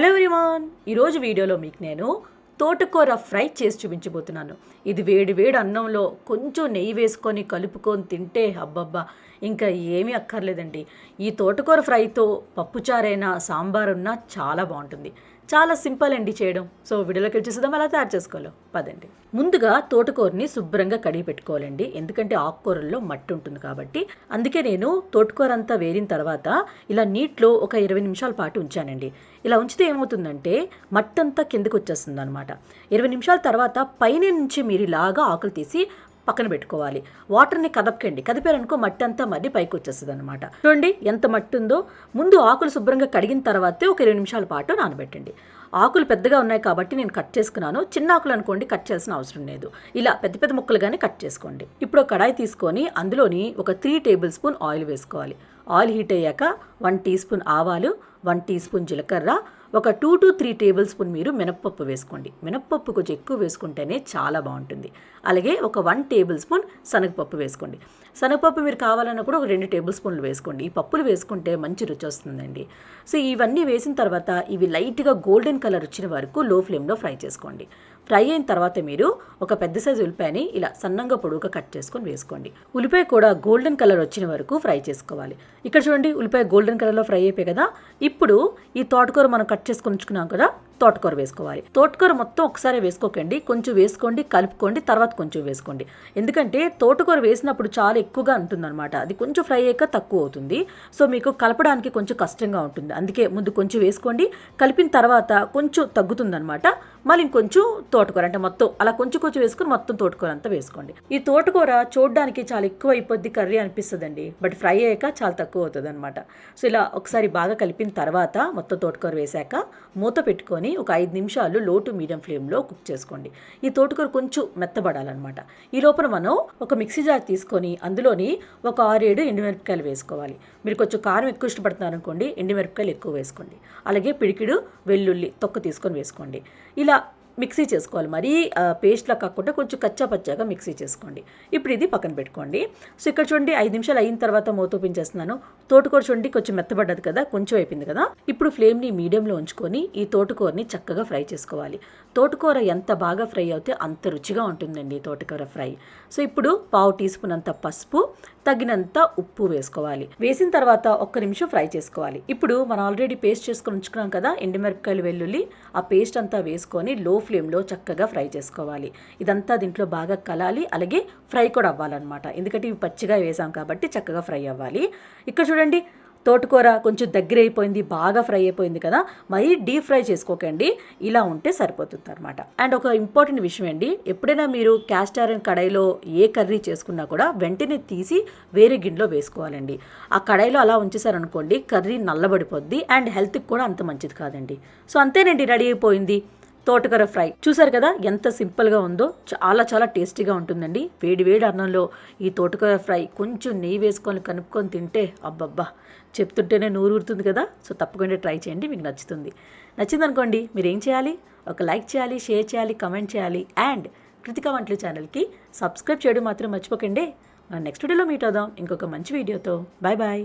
Hello everyone. ఈరోజు వీడియోలో మీకు నేను తోటకూర ఫ్రై చేసి చూపించబోతున్నాను. ఇది వేడి వేడి అన్నంలో కొంచెం నెయ్యి వేసుకొని కలుపుకొని తింటే అబ్బబ్బా ఇంకా ఏమీ అక్కర్లేదండి. ఈ తోటకూర ఫ్రైతో పప్పుచారైనా సాంబార్ ఉన్నా చాలా బాగుంటుంది. చాలా సింపుల్ అండి చేయడం. సో వీడియోలోకి వచ్చేసిద్దాం అలా తయారు చేసుకోవాలి. పదండి. ముందుగా తోటకూరని శుభ్రంగా కడిగి పెట్టుకోవాలండి. ఎందుకంటే ఆకుకూరల్లో మట్టి ఉంటుంది కాబట్టి. అందుకే నేను తోటకూర అంతా వేరిన తర్వాత ఇలా నీటిలో ఒక ఇరవై నిమిషాల పాటు ఉంచానండి. ఇలా ఉంచితే ఏమవుతుందంటే మట్టంతా కిందకు వచ్చేస్తుంది అనమాట ఇరవై నిమిషాల తర్వాత పైన నుంచి మీరు ఇలాగా ఆకులు తీసి పక్కన పెట్టుకోవాలి. వాటర్ని కదపకండి. కదిపారనుకో మట్టి అంతా మళ్ళీ పైకి వచ్చేస్తుంది అనమాట చూడండి ఎంత మట్టి ఉందో ముందు ఆకులు శుభ్రంగా కడిగిన తర్వాతే ఒక ఇరవై నిమిషాల పాటు నానబెట్టండి. ఆకులు పెద్దగా ఉన్నాయి కాబట్టి నేను కట్ చేసుకున్నాను. చిన్న ఆకులు అనుకోండి కట్ చేయాల్సిన అవసరం లేదు. ఇలా పెద్ద పెద్ద ముక్కలుగానే కట్ చేసుకోండి. ఇప్పుడు కడాయి తీసుకొని అందులోని ఒక త్రీ టేబుల్ స్పూన్ ఆయిల్ వేసుకోవాలి. ఆయిల్ హీట్ అయ్యాక వన్ టీ స్పూన్ ఆవాలు వన్ టీ స్పూన్ జీలకర్ర ఒక two to three tablespoon మీరు మినప్పప్పు వేసుకోండి. మినప్పప్పు కొంచెం ఎక్కువ వేసుకుంటేనే చాలా బాగుంటుంది. అలాగే ఒక వన్ టేబుల్ స్పూన్ శనగపప్పు వేసుకోండి. శనగపప్పు మీరు కావాలన్నా కూడా ఒక రెండు టేబుల్ స్పూన్లు వేసుకోండి. ఈ పప్పులు వేసుకుంటే మంచి రుచి వస్తుందండి. సో ఇవన్నీ వేసిన తర్వాత ఇవి లైట్గా గోల్డెన్ కలర్ వచ్చిన వరకు లో ఫ్లేమ్లో ఫ్రై చేసుకోండి. ఫ్రై అయిన తర్వాత మీరు ఒక పెద్ద సైజు ఉల్లిపాయని ఇలా సన్నంగా పొడుగుగా కట్ చేసుకొని వేసుకోండి. ఉల్లిపాయ కూడా గోల్డెన్ కలర్ వచ్చిన వరకు ఫ్రై చేసుకోవాలి. ఇక్కడ చూడండి ఉల్లిపాయ గోల్డెన్ కలర్లో ఫ్రై అయిపోయి కదా? ఇప్పుడు ఈ తోటకూర మనం కట్ చేసుకొని ఉంచుకున్నాం కదా? తోటకూర వేసుకోవాలి. తోటకూర మొత్తం ఒకసారి వేసుకోకండి. కొంచెం వేసుకోండి కలుపుకోండి తర్వాత కొంచెం వేసుకోండి. ఎందుకంటే తోటకూర వేసినప్పుడు చాలా ఎక్కువగా ఉంటుందన్నమాట. అది కొంచెం ఫ్రై అయ్యాక తక్కువ అవుతుంది. సో మీకు కలపడానికి కొంచెం కష్టంగా ఉంటుంది. అందుకే ముందు కొంచెం వేసుకోండి. కలిపిన తర్వాత కొంచెం తగ్గుతుందనమాట మళ్ళీ ఇంకొంచెం తోటకూర అంటే మొత్తం అలా కొంచెం కొంచెం వేసుకుని మొత్తం తోటకూర అంతా వేసుకోండి. ఈ తోటకూర చూడడానికి చాలా ఎక్కువ అయిపోద్ది కర్రీ అనిపిస్తుందండి. బట్ ఫ్రై అయ్యాక చాలా తక్కువ అవుతుంది అనమాట సో ఇలా ఒకసారి బాగా కలిపిన తర్వాత మొత్తం తోటకూర వేశాక మూత పెట్టుకొని ఒక ఐదు నిమిషాలు లో టు మీడియం ఫ్లేమ్లో కుక్ చేసుకోండి. ఈ తోటకూర కొంచెం మెత్తబడాలన్నమాట. ఈ లోపల మనం ఒక మిక్సీ జార్ తీసుకొని అందులోని ఒక ఆరేడు ఎండుమిరపకాయలు వేసుకోవాలి. మీరు కొంచెం కారం ఎక్కువ ఇష్టపడుతున్నారు అనుకోండి ఎండుమిరపకాయలు ఎక్కువ వేసుకోండి. అలాగే పిడికిడు వెల్లుల్లి తొక్క తీసుకొని వేసుకోండి. ఇలా మిక్సీ చేసుకోవాలి. మరీ పేస్ట్లా కాకుండా కొంచెం కచ్చా పచ్చాగా మిక్సీ చేసుకోండి. ఇప్పుడు ఇది పక్కన పెట్టుకోండి. సో ఇక్కడ చూడండి ఐదు నిమిషాలు అయిన తర్వాత మూత ఓపెన్ చేస్తున్నాను. తోటకూర చూడండి కొంచెం మెత్తబడ్డది కదా కొంచెం అయిపోయింది కదా. ఇప్పుడు ఫ్లేమ్ని మీడియంలో ఉంచుకొని ఈ తోటకూరని చక్కగా ఫ్రై చేసుకోవాలి. తోటకూర ఎంత బాగా ఫ్రై అవుతే అంత రుచిగా ఉంటుందండి తోటకూర ఫ్రై. సో ఇప్పుడు పావు టీ స్పూన్ అంత పసుపు తగినంత ఉప్పు వేసుకోవాలి. వేసిన తర్వాత ఒక్క నిమిషం ఫ్రై చేసుకోవాలి. ఇప్పుడు మనం ఆల్రెడీ పేస్ట్ చేసుకొని ఉంచుకున్నాం కదా ఎండుమిరపకాయలు వెల్లుల్లి ఆ పేస్ట్ అంతా వేసుకొని లో ఫ్లేమ్లో చక్కగా ఫ్రై చేసుకోవాలి. ఇదంతా దీంట్లో బాగా కలాలి అలాగే ఫ్రై కూడా అవ్వాలన్నమాట. ఎందుకంటే ఇవి పచ్చిగా వేసాం కాబట్టి చక్కగా ఫ్రై అవ్వాలి. ఇక్కడ చూడండి తోటకూర కొంచెం దగ్గర అయిపోయింది బాగా ఫ్రై అయిపోయింది కదా. మరీ డీప్ ఫ్రై చేసుకోకండి ఇలా ఉంటే సరిపోతుంది అనమాట అండ్ ఒక ఇంపార్టెంట్ విషయం అండి ఎప్పుడైనా మీరు క్యాస్ట్ ఐరన్ కడాయిలో ఏ కర్రీ చేసుకున్నా కూడా వెంటనే తీసి వేరే గిన్నెలో వేసుకోవాలండి. ఆ కడాయిలో అలా ఉంచేసారనుకోండి కర్రీ నల్లబడిపోద్ది అండ్ హెల్త్కి కూడా అంత మంచిది కాదండి. సో అంతేనండి రెడీ అయిపోయింది. తోటకూర ఫ్రై. చూసారు కదా ఎంత సింపుల్గా ఉందో చాలా చాలా టేస్టీగా ఉంటుందండి. వేడి వేడి అన్నంలో ఈ తోటకూర ఫ్రై కొంచెం నెయ్యి వేసుకొని కనుక్కొని తింటే అబ్బబ్బా! చెప్తుంటేనే నూరు ఊరుతుంది కదా. సో తప్పకుండా ట్రై చేయండి మీకు నచ్చుతుంది. నచ్చిందనుకోండి మీరు ఏం చేయాలి? ఒక లైక్ చేయాలి షేర్ చేయాలి కమెంట్ చేయాలి. అండ్ కృతిక వంటలు ఛానల్కి సబ్స్క్రైబ్ చేయడం మాత్రం మర్చిపోకండి. నెక్స్ట్ వీడియోలో మీట్ అవుదాం. ఇంకొక మంచి వీడియోతో. Bye bye!